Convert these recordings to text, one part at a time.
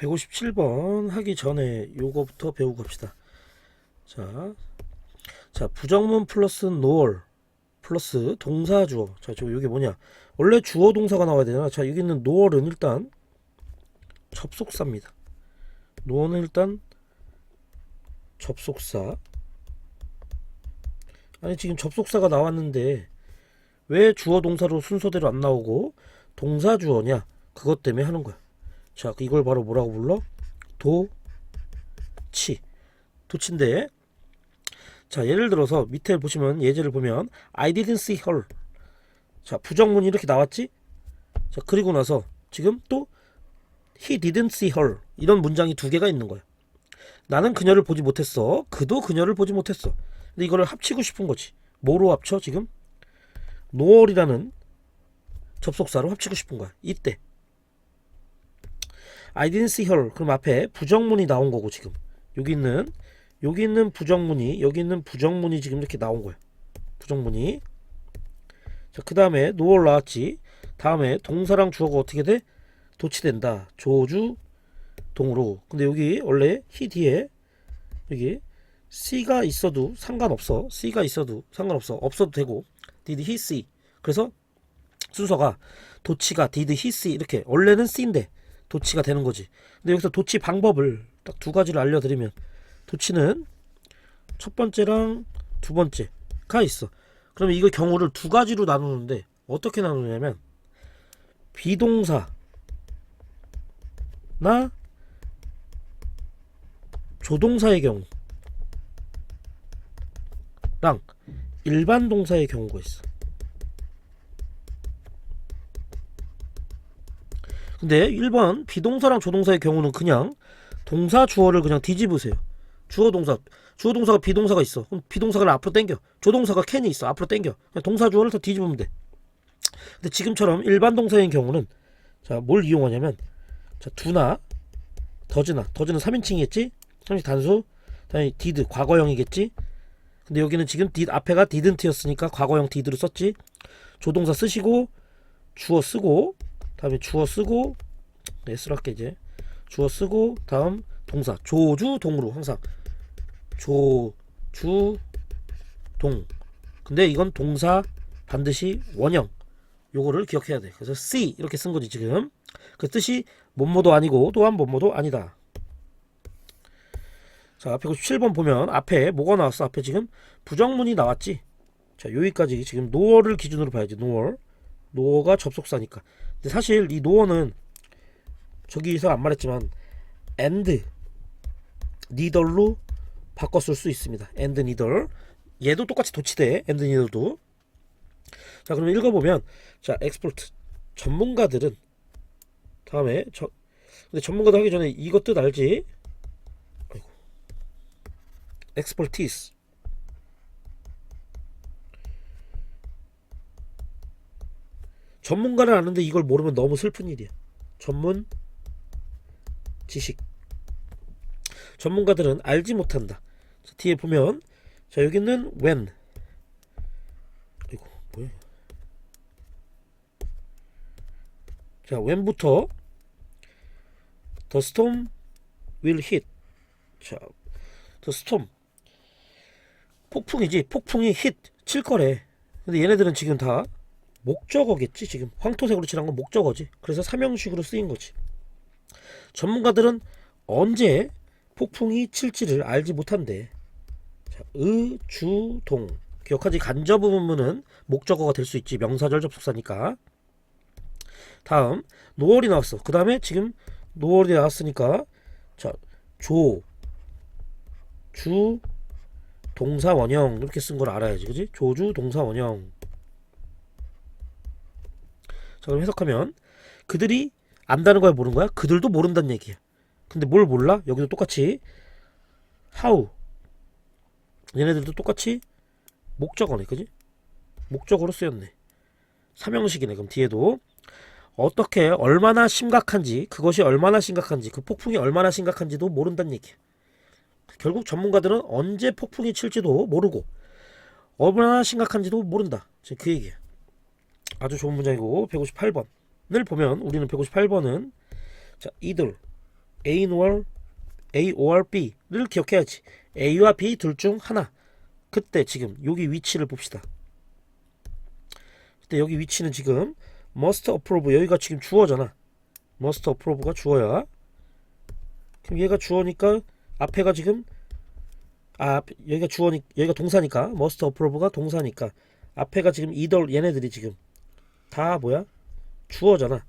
157번 하기 전에 요거부터 배우고 갑시다. 자, 자 부정문 플러스 노얼 플러스 동사 주어. 자, 저 여기 뭐냐? 원래 주어 동사가 나와야 되잖아. 자, 여기 있는 노얼은 일단 접속사입니다. 노어는 일단 접속사. 아니 지금 접속사가 나왔는데 왜 주어 동사로 순서대로 안 나오고 동사 주어냐? 그것 때문에 하는 거야. 자, 이걸 바로 뭐라고 불러? 도치. 도치인데 자, 예를 들어서 밑에 보시면 예제를 보면 I didn't see her. 자, 부정문이 이렇게 나왔지? 자, 그리고 나서 지금 또 he didn't see her. 이런 문장이 두 개가 있는 거야. 나는 그녀를 보지 못했어. 그도 그녀를 보지 못했어. 근데 이거를 합치고 싶은 거지. 뭐로 합쳐 지금? 노얼이라는 접속사로 합치고 싶은 거야. 이때. I didn't see her. 그럼 앞에 부정문이 나온 거고 지금. 여기 있는 여기 있는 부정문이 여기 있는 부정문이 지금 이렇게 나온 거야. 부정문이. 자, 그 다음에 노얼 나왔지. 다음에 동사랑 주어가 어떻게 돼? 도치된다. 조주 동으로. 근데 여기 원래 he 뒤에 여기 C가 있어도 상관없어. C가 있어도 상관없어. 없어도 되고. did he see. 그래서 순서가 도치가 did he see 이렇게 원래는 C인데 도치가 되는 거지. 근데 여기서 도치 방법을 딱 두 가지를 알려드리면 도치는 첫 번째랑 두 번째가 있어. 그러면 이거 경우를 두 가지로 나누는데 어떻게 나누냐면 비동사나 조동사의 경우랑 일반 동사의 경우가 있어. 근데 1번 비동사랑 조동사의 경우는 그냥 동사 주어를 그냥 뒤집으세요. 주어 동사 주어 동사가 비동사가 있어. 그럼 비동사를 앞으로 당겨. 조동사가 캔이 있어. 앞으로 당겨. 그냥 동사 주어를 더 뒤집으면 돼. 근데 지금처럼 일반 동사인 경우는 자, 뭘 이용하냐면 자, 두나 더즈나 더즈는 3인칭이겠지? 3인칭 단수. 다음에 did 과거형이겠지? 근데 여기는 지금 did 앞에가 didn't였으니까 과거형 did를 썼지. 조동사 쓰시고 주어 쓰고 다음에 주어 쓰고 네, 쓰랄게 이제. 주어 쓰고 다음 동사. 조주 동으로 항상. 조주 동. 근데 이건 동사 반드시 원형. 요거를 기억해야 돼. 그래서 see 이렇게 쓴 거지 지금. 그 뜻이 뭐뭐도 아니고 또한 뭐뭐도 아니다. 자 197번 보면 앞에 뭐가 나왔어? 앞에 지금 부정문이 나왔지? 자 여기까지 지금 노어를 기준으로 봐야지 노어. 노어가 접속사니까 근데 사실 이 노어는 저기서 안 말했지만 and neither로 바꿨을 수 있습니다. and neither 얘도 똑같이 도치돼 and neither도. 자 그럼 읽어보면 자 expert 전문가들은 다음에 저 근데 전문가도 하기 전에 이것 뜻 알지? 아이고. expertise 전문가를 아는데 이걸 모르면 너무 슬픈 일이야. 전문 지식. 전문가들은 알지 못한다. 자, 뒤에 보면 자 여기는 when. 이거 뭐야? 자 when부터 the storm will hit. 자, the storm 폭풍이지. 폭풍이 hit 칠 거래. 근데 얘네들은 지금 다 목적어겠지? 지금 황토색으로 칠한 건 목적어지. 그래서 삼형식으로 쓰인 거지. 전문가들은 언제 폭풍이 칠지를 알지 못한대. 자, 의, 주, 동. 기억하지? 간접 의문문은 목적어가 될 수 있지. 명사절 접속사니까. 다음 노월이 나왔어. 그 다음에 지금 노월이 나왔으니까 자, 조, 주, 동사 원형. 이렇게 쓴 걸 알아야지. 그지? 조주 동사 원형 자 그럼 해석하면 그들이 안다는 거야 모르는 거야? 그들도 모른다는 얘기야. 근데 뭘 몰라? 여기도 똑같이 how 얘네들도 똑같이 목적어네 그지? 목적어로 쓰였네. 삼형식이네 그럼 뒤에도 어떻게 얼마나 심각한지 그것이 얼마나 심각한지 그 폭풍이 얼마나 심각한지도 모른다는 얘기야. 결국 전문가들은 언제 폭풍이 칠지도 모르고 얼마나 심각한지도 모른다. 지금 그 얘기야. 아주 좋은 문장이고 158번을 보면 우리는 158번은 자 either A or A or B를 기억해야지. A와 B 둘 중 하나. 그때 지금 여기 위치를 봅시다. 그때 여기 위치는 지금 must approve 여기가 지금 주어잖아. must approve가 주어야. 그럼 얘가 주어니까 앞에가 지금 아 앞- 여기가 주어니 여기가 동사니까 must approve가 동사니까 앞에가 지금 either 얘네들이 지금 다 뭐야 주어잖아.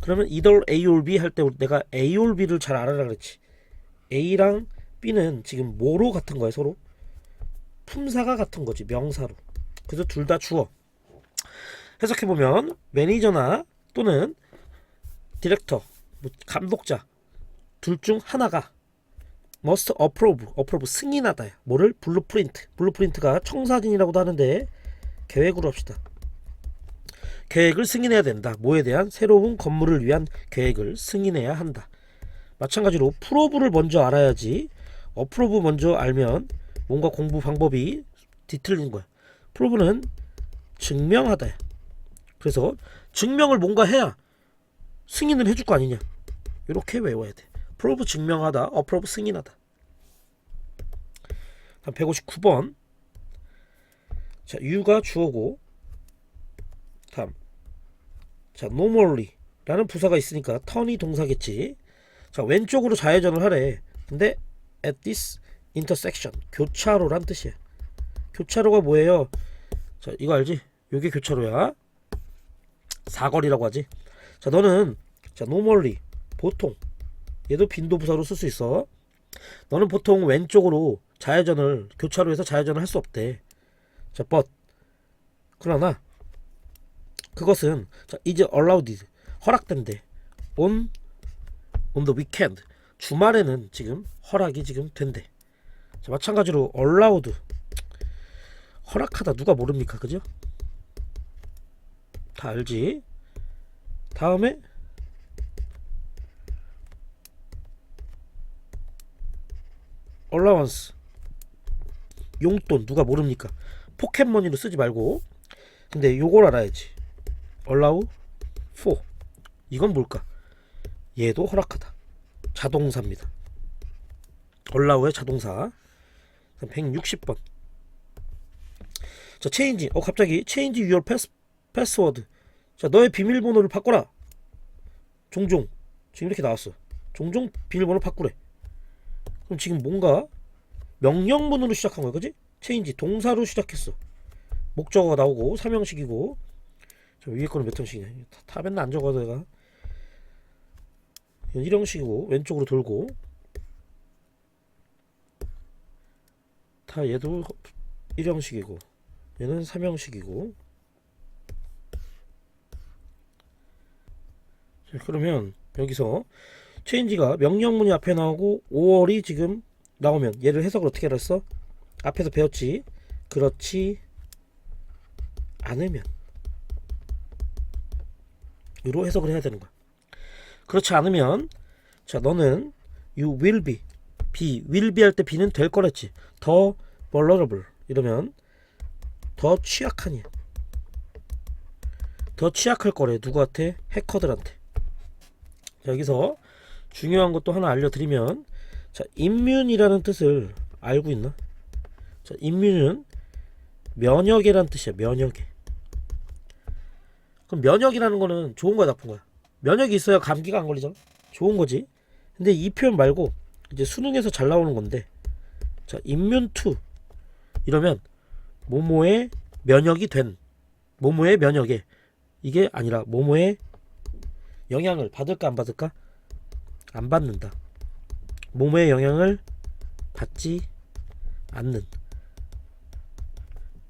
그러면 either A or B 할 때 내가 A or B를 잘 알아라 그랬지. A랑 B는 지금 뭐로 같은 거야 서로? 품사가 같은 거지 명사로. 그래서 둘 다 주어. 해석해 보면 매니저나 또는 디렉터, 뭐 감독자 둘 중 하나가 must approve, approve 승인하다. 뭐를 블루프린트. 블루프린트가 청사진이라고도 하는데 계획으로 합시다. 계획을 승인해야 된다. 뭐에 대한 새로운 건물을 위한 계획을 승인해야 한다. 마찬가지로 프로브를 먼저 알아야지 어프로브 먼저 알면 뭔가 공부 방법이 뒤틀린 거야. 프로브는 증명하다. 그래서 증명을 뭔가 해야 승인을 해줄 거 아니냐. 이렇게 외워야 돼. 프로브 증명하다, 어프로브 승인하다. 다음 159번. 자, 유가 주어고 자, normally 라는 부사가 있으니까 턴이 동사겠지. 자, 왼쪽으로 좌회전을 하래. 근데 at this intersection 교차로란 뜻이야. 교차로가 뭐예요? 자, 이거 알지? 요게 교차로야. 사거리라고 하지. 자, 너는 자, normally 보통 얘도 빈도 부사로 쓸 수 있어. 너는 보통 왼쪽으로 좌회전을 교차로에서 좌회전을 할 수 없대. 자, but 그러나 그것은 자, 이제 allowed 허락된대. on on the weekend 주말에는 지금 허락이 지금 된대. 자, 마찬가지로 allowed 허락하다 누가 모릅니까, 그죠? 다 알지? 다음에 allowance 용돈 누가 모릅니까? 포켓머니로 쓰지 말고 근데 요걸 알아야지 allow for 이건 뭘까? 얘도 허락하다. 자동사입니다. allow의 자동사. 160번. 자 change 어 갑자기 change your pass, password 자 너의 비밀번호를 바꿔라. 종종. 지금 이렇게 나왔어. 종종 비밀번호 바꾸래. 그럼 지금 뭔가 명령문으로 시작한 거야. 그지? change 동사로 시작했어. 목적어가 나오고 사명식이고 저 위에 거는 몇 형식이냐? 다, 다 맨날 안 적어도 내가. 이건 1형식이고 왼쪽으로 돌고. 다 얘도 1형식이고 얘는 3형식이고. 자, 그러면 여기서 체인지가 명령문이 앞에 나오고 5월이 지금 나오면 얘를 해석을 어떻게 알았어? 앞에서 배웠지? 그렇지 않으면. 으 로 해석을 해야 되는 거야. 그렇지 않으면 자 너는 you will be be will be 할 때 be는 될 거랬지. 더 vulnerable 이러면 더 취약하니. 더 취약할 거래 누구한테? 해커들한테. 자, 여기서 중요한 것도 하나 알려드리면 자 immune이라는 뜻을 알고 있나? 자 immune은 면역이라는 뜻이야 면역이. 그럼 면역이라는 거는 좋은 거야 나쁜 거야? 면역이 있어야 감기가 안 걸리잖아. 좋은 거지. 근데 이 표현 말고 이제 수능에서 잘 나오는 건데 자 immune to 이러면 모모의 면역이 된 모모의 면역에 이게 아니라 모모의 영향을 받을까 안 받을까? 안 받는다. 모모의 영향을 받지 않는.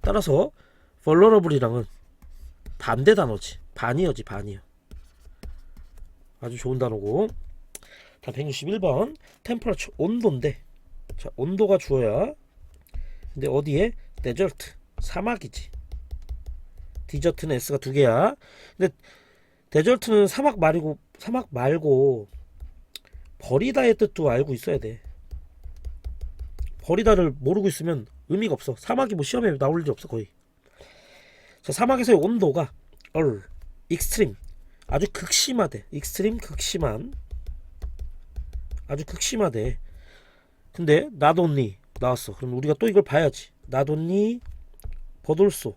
따라서 vulnerable이랑은 반대 단어지. 반이어지 반이요. 아주 좋은 단어고. 다 161번. 템퍼러처 온도인데. 자 온도가 주어야. 근데 어디에? 데저트 사막이지. 디저트는 S가 두 개야. 근데 데저트는 사막 말고 사막 말고 버리다의 뜻도 알고 있어야 돼. 버리다를 모르고 있으면 의미가 없어. 사막이 뭐 시험에 나올 일 없어 거의 자 사막에서의 온도가 얼 익스트림 아주 극심하대 익스트림 극심한 아주 극심하대. 근데 only 나왔어. 그럼 우리가 또 이걸 봐야지. but also.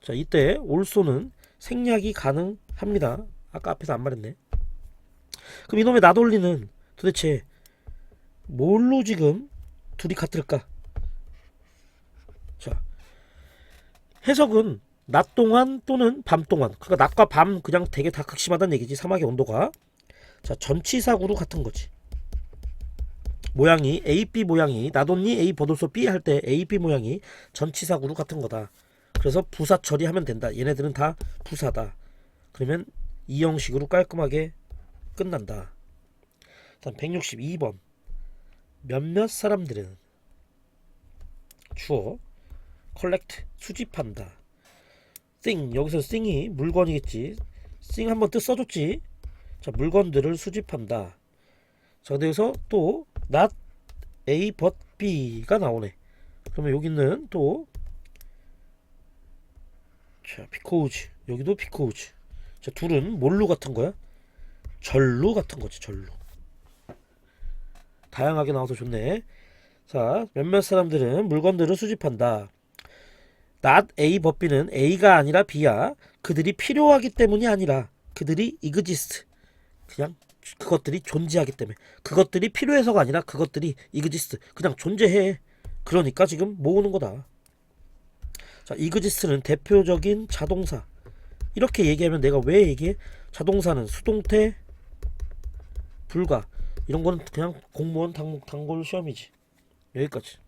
자, 이때 also는 생략이 가능합니다. 아까 앞에서 안 말했네. 그럼 이놈의 only는 도대체 뭘로 지금 둘이 같을까? 자, 해석은 낮 동안 또는 밤 동안. 그러니까 낮과 밤 그냥 되게 다 극심하다는 얘기지. 사막의 온도가. 자, 전치사구로 같은 거지. 모양이 AP 모양이 나돈니 A 버돌소 B 할 때 AP 모양이 전치사구로 같은 거다. 그래서 부사 처리하면 된다. 얘네들은 다 부사다. 그러면 이 형식으로 깔끔하게 끝난다. 다음 162번. 몇몇 사람들은 주어 collect 수집한다. Thing 여기서 thing이 물건이겠지. thing 한번 뜻 써줬지. 자 물건들을 수집한다. 자 여기서 또 not A but B가 나오네. 그러면 여기는 또 자, because 여기도 because. 자, 둘은 뭘로 같은 거야? 절로 같은 거지, 절로. 다양하게 나와서 좋네. 자, 몇몇 사람들은 물건들을 수집한다. Not A B는 A가 아니라 B야. 그들이 필요하기 때문이 아니라 그들이 exist. 그냥 그것들이 존재하기 때문에 그것들이 필요해서가 아니라 그것들이 exist. 그냥 존재해. 그러니까 지금 모으는 거다. 자, 이그지스는 대표적인 자동사. 이렇게 얘기하면 내가 왜 얘기해? 자동사는 수동태 불가. 이런 거는 그냥 공무원 당, 단골 시험이지. 여기까지.